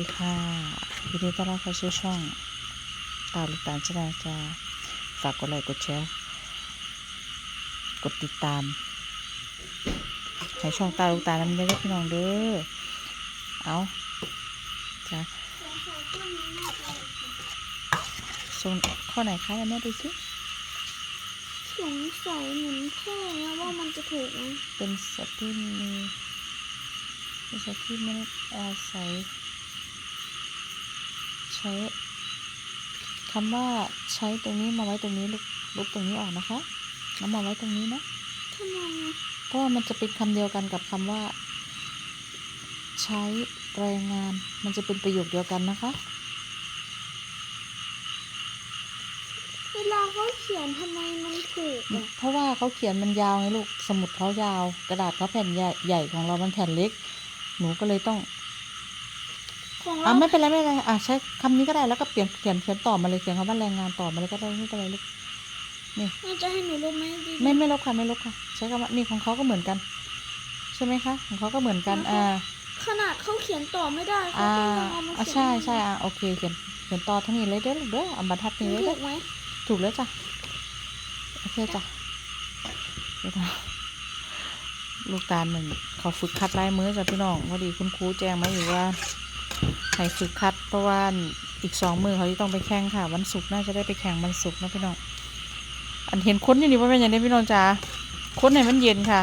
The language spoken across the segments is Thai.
สวัสดีค่ะยินดีต้อนรับเข้าสู่ช่องตาลูกตาลชนาจะฝากกดไลค์กดแชร์กดติดตามให้ช่องตาลูกตาลนั้นได้ด้วยพี่น้องเด้อเอาจ้ะส่งข้อไหนคะแม่ดูสิสงสัยเหมือนพ่อนะว่ามันจะถูกไหมเป็นสัตว์ที่มีเป็นสัตว์ที่ไม่ได้อาศัย ใช้คำว่าใช้ตรงนี้มาไว้ตรงนี้ลูกลูกตรงนี้ออกนะคะแล้วมาไว้ตรงนี้นะทำไมอะเพราะว่ามันจะเป็นคำเดียวกันกับคำว่า ใช้แรงงาน มันจะเป็นประโยคเดียวกันนะคะ เวลาเขาเขียนทำไมมันถูกอะเพราะว่าเขาเขียนมันยาวไงลูกสมุดเขายาว กระดาษเขาแผ่นใหญ่ใหญ่ของเรามันแผ่นเล็ก หนูก็เลยต้อง ของอะเราไม่เป็นไรไม่เป็นไรอะใช้คำนี้ก็ได้แล้วก็เปลี่ยนเขียนเขียนต่อมาเลยเขียนคำว่าแรงงานต่อมาเลยก็ได้ไม่เป็นไรลูกแม่จะให้หนูลบไหมดีไม่ไม่ลบค่ะไม่ลบค่ะ ใช้คำว่านี่ของเขาก็เหมือนกัน ใช่ไหมคะ ของเขาก็เหมือนกันอ่าขนาดเขาเขียนต่อไม่ได้เขาอ่าก็ยังเอามาอะเขียนใช่ใช่อะโอเคเขียนเขียนต่อทั้งนี้เลยเด้อลูกเด้ออะบรรทัดมันี้นเลยถูเด้อกไหมถูกแล้วจ้ะโอเคจ้ะเดี๋ยวนะลูกตาลหนึ่งเขาฝึกคัดลายมือจ้ะพี่น้องพอดีคุณครูแจ้งมาอยู่ว่า ให้ฝึกคัด เพราะว่าอีกสองมือเขาจะต้องไปแข่งค่ะ วันศุกร์น่าจะได้ไปแข่งวันศุกร์นะพี่น้อง อันเห็นค้นอยู่นี่ว่าเป็นย่างนี้พี่น้องจ้าค้นให้มันเย็นค่ะ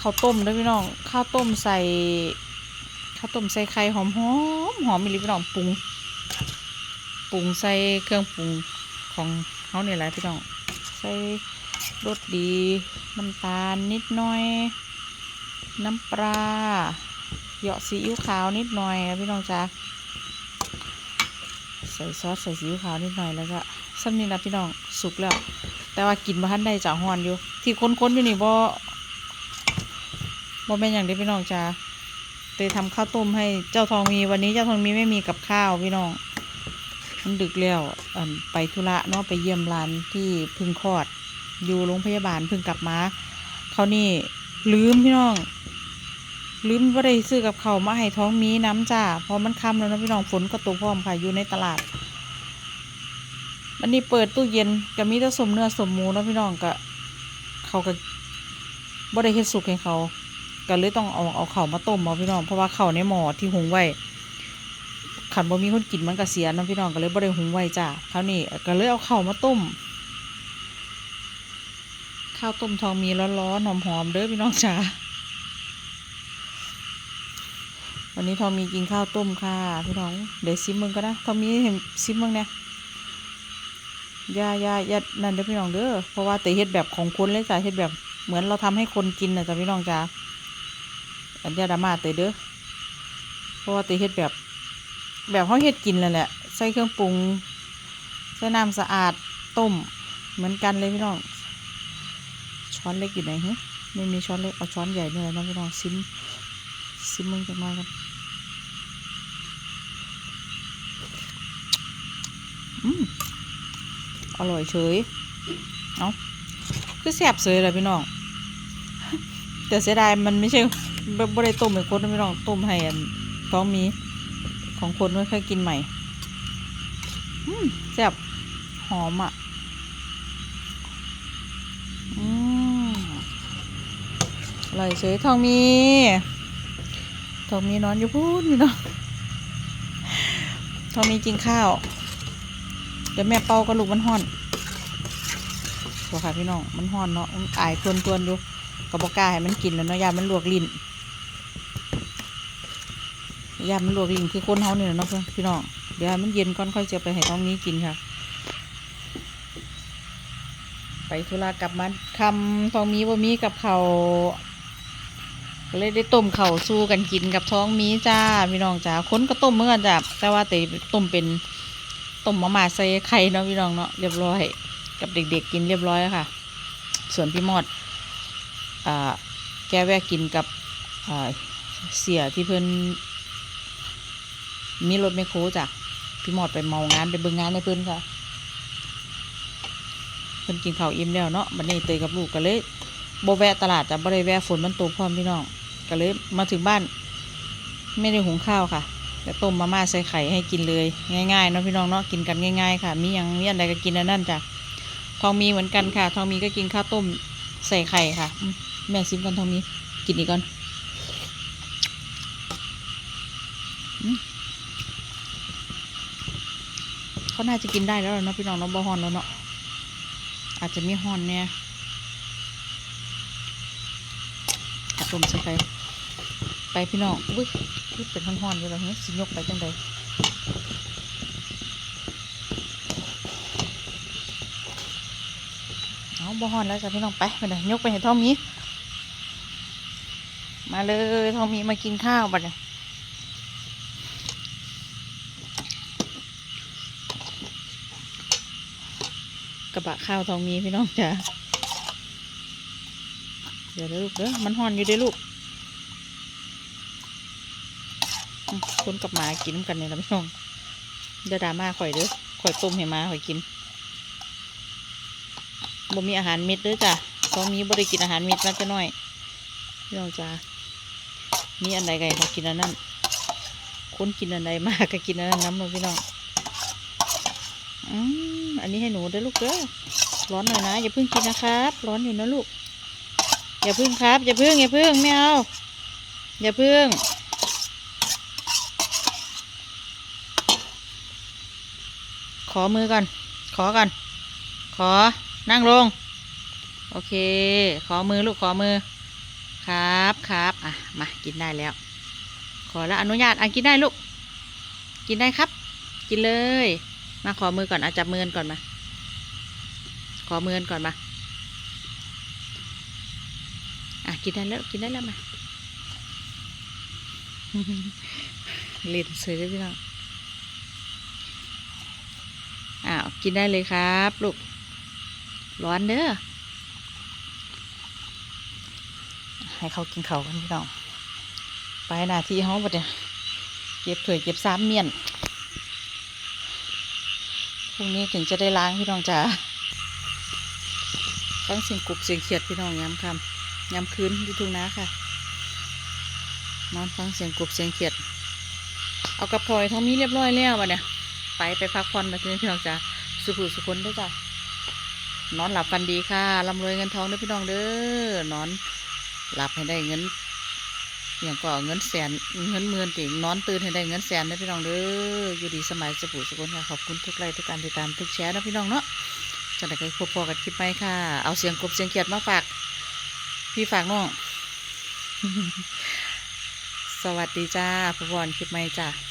ข้าวต้มด้วยพี่น้องข้าวต้มใส่ข้าวต้มใส่ไข่หอมหอมหอมมีลิพี่น้องปรุงปรุงใส่เครื่องปรุงของเขาเนี่ยแหละพี่น้องใส่รสดีน้ำตาลนิดหน่อย น้ำปลา เหยาะซีอิ๊วขาวนิดหน่อยนะพี่น้องจ้าใส่ซอสใส่ซีอิ๊วขาวนิดหน่อยแล้วก็ซ้ำนี่นะพี่น้องสุกแล้ว แต่ว่ากินมาทันได้จากฮอนอยู่ ที่ค้นๆอยู่นี่บ่บ่แม่นอย่างเดียวพี่น้องจ้าเตยทำข้าวต้มให้เจ้าทองมีวันนี้เจ้าทองมีไม่มีกับข้าวพี่น้องมันดึกแล้วไปธุระเนาะไปเยี่ยมร้านที่พึ่งคลอด อยู่โรงพยาบาลพึ่งกลับมาเขานี่ลืมพี่น้อง ลืมว่าได้ซื้อกับเขามาให้ท้องมีน้ำจ้าเพอมันค่ำแล้วนะพี่น้องฝนก็ตกพร้อมค่ะอยู่ในตลาดวันนี้เปิดตู้เย็นก็มีแต่สมเนื้อสมหมูนาะพี่น้องก็เขาก็บ่ได้เฮ็ดสุกให้เขาก็เลยต้องเอาเอาเขามาต้มเอาพี่น้องเพราะว่าเขาในหม้อที่หุงไว้ขันบ่มีคนกินมันก็เสียนะพี่น้องก็เลยบ่ได้หุงไว้จ้าคราวนี้ก็เลยเอาเข้ามาต้มข้าวต้มทองมีร้อนๆหอมๆเด้อพี่น้องจ้า วันนี้ทองมีกินข้าวต้มค่ะ พี่น้อง เดี๋ยวซิมมึงก็นะทองมีเห็นซิมมึงเนี่ยยายายานั่นเด้อพี่น้องเด้อ เพราะว่าแต่เฮ็ดแบบของคนเลยจ้ะเฮ็ดแบบเหมือนเราทำให้คนกินนะจ้ะพี่น้องจ้ะอันยาดามาเตยเด้อ เพราะว่าเตยเฮ็ดแบบ แบบเขาเฮ็ดกินนั่นแหละ ใส่เครื่องปรุง ใส่น้ำสะอาดต้มเหมือนกันเลยพี่น้อง ช้อนเล็กอยู่ไหนฮะไม่มีช้อนเล็กเอาช้อนใหญ่นี่แหละเนะพี่น้องซิมซิมมึงจังมากันอื อร่อยเฉย เอาคือแซ่บเฉยเลยพี่น้อง แต่เสียดายมันไม่ใช่บ่บ่ได้ต้มให้คนนพี่น้อง ต้มให้ท้องมีของคนไม่ค่อยกินใหม่แซ่บหอมอะอืมอร่อยเฉยทองมีทองมีนอนอยู่พูดพี่น้องทองมีกินข้าว ดี๋ยวแม่เป่ากระลูกมันห่อนบอกค่ะพี่น้องมันห่อนเนาะมันอายทวนทวนๆอยู่กระบอกกล้าให้มันกินแล้วเนาะยามันลวกลิ้นยามันลวกลิ้นคือคนเฮาเนี่ยเนาะพี่น้องเดี๋ยวมันเย็นก่อนค่อยจะไปให้ท้องนี้กินค่ะ ไปธุระกลับมาคำท้องมีบ่ามีกับเขาก็เลยได้ต้มเข่าสู้กันกินกับท้องมีจ้าพี่น้องจ้าคนก็ต้มเมื่อกันจ้าแต่ว่าแต่ต้มเป็น ต้มมะม่าใส่ไข่เนาะพี่น้องเนาะเรียบร้อย กับเด็กๆกินเรียบร้อยแล้วค่ะ ส่วนพี่มอดอ่าแกแวะกินกับอ่าเสียที่เพิ่นมีรถไมคโคจ้ะพี่มอดไปเมางานไปเบิ่งงานในเพิ่นค่ะเพิ่นกินข้าวอิ่มแล้วเนาะบัดนี้เตยกับลูกก็เลยบแวะตลาดจ้ะบ่ได้แวะฝนมันตกพร้อมพี่น้องก็เลยมาถึงบ้าน ไม่ได้หุงข้าวค่ะ แต่ต้มมาม่าใส่ไข่ให้กินเลยง่ายๆเนาะพี่น้องเนาะกินกันง่าย ๆ ค่ะ มียังมีอันใดก็กินอันนั่นจ้ะทองมีเหมือนกันค่ะ ทองมีก็กินข้าวต้มใส่ไข่ค่ะ แม่ซิมกันทองมีกินอีกก่อนเขาน่าจะกินได้แล้วเนาะพี่น้องเนาะบ่ฮอนแล้วเนาะอาจจะมีฮอนเนี่ยต้มใส่ไข่ไปพี่น้องอุ้ย คือเป็นฮอนๆอยู่แล้วเฮ้ยสิยกไปจังใดเอาบ่ฮอนแล้วจ้ะพี่น้องไปไปไหนยกไปให้ท้องมีมาเลยท้องมีมากินข้าวบัดเนี่ยกระบะข้าวทองมีพี่น้องจ้ะเดี๋ยวเด้อลูกเด้อมันฮอนอยู่เด้อลูกอืม คนกับหมากินน้ำกันเนี่ยนะพี่น้องเดี๋ยวดราม่าข่อยเด้อข่อยต้มให้หมาข่อยกินบ่มีอาหารเม็ดเด้อจ้ะตอนนี้บ่ได้กินอาหารเม็ดมาจะน้อยพี่น้องจ้ามีอันใดไก่เขากินอันนั้นคนกินอันใดมากก็กินอันนั้นน้ำเลยพี่น้องอืมอันนี้ให้หนูเด้อลูกเด้อร้อนหน่อยนะอย่าเพิ่งกินนะครับ ร้อนอยู่นะลูกอย่าพิ่งครับ อย่าพิ่งอย่าพิ่งไม่เอาอย่าพิ่ง ขอมือก่อน ขอก่อน ขอ นั่งลง โอเค ขอมือลูกขอมือ ครับครับอะ มา กินได้แล้ว ขอแล้วอนุญาต อะ กินได้ลูก กินได้ครับ กินเลย มาขอมือก่อนอะจับมือกันก่อนมา ขอมือกันก่อนมา อะ กินได้แล้ว กินได้แล้วมาเล่นเสยเลยพี่น้องอ้าว กินได้เลยครับลูก ร้อนเด้อ ให้เขากินเขากันพี่น้อง ไปหน้าที่ห้องบดเนี่ย เก็บถ้วยเก็บซ้ำเมียน พรุ่งนี้ถึงจะได้ล้างพี่น้องจ๋าฟังเสียงกุบเสียงเขียดพี่น้องย้ำคำย้ำคืนที่ทุ่งนาค่ะนอนฟังเสียงกุบเสียงเขียด เอากระพลอยท้องมีเรียบร้อยแล้วบัดเนี่ย ไปไปพักผ่อนมาที่นี่พี่น้องจ๋า สุขุสุขคนด้วยจ้ะนอนหลับฟันดีค่ะร่ำรวยเงินทองเด้อพี่น้องเด้อนอนหลับให้ได้เงินอย่างก็เงินแสนเงินหมื่นตินอนตื่นให้ได้เงินแสนเด้อพี่น้องเด้ออยู่ดีสมัยสบู่สกุลค่ะขอบคุณทุกไลค์ทุกการติดตามทุกแชร์นะพี่น้องเนาะจะได้ไปพบพอกันคลิปไหมค่ะ เอาเสียงกบเสียงเขียดมาฝากพี่ฝากน้อง สวัสดีจ้าพบกันคลิปไหมจ้า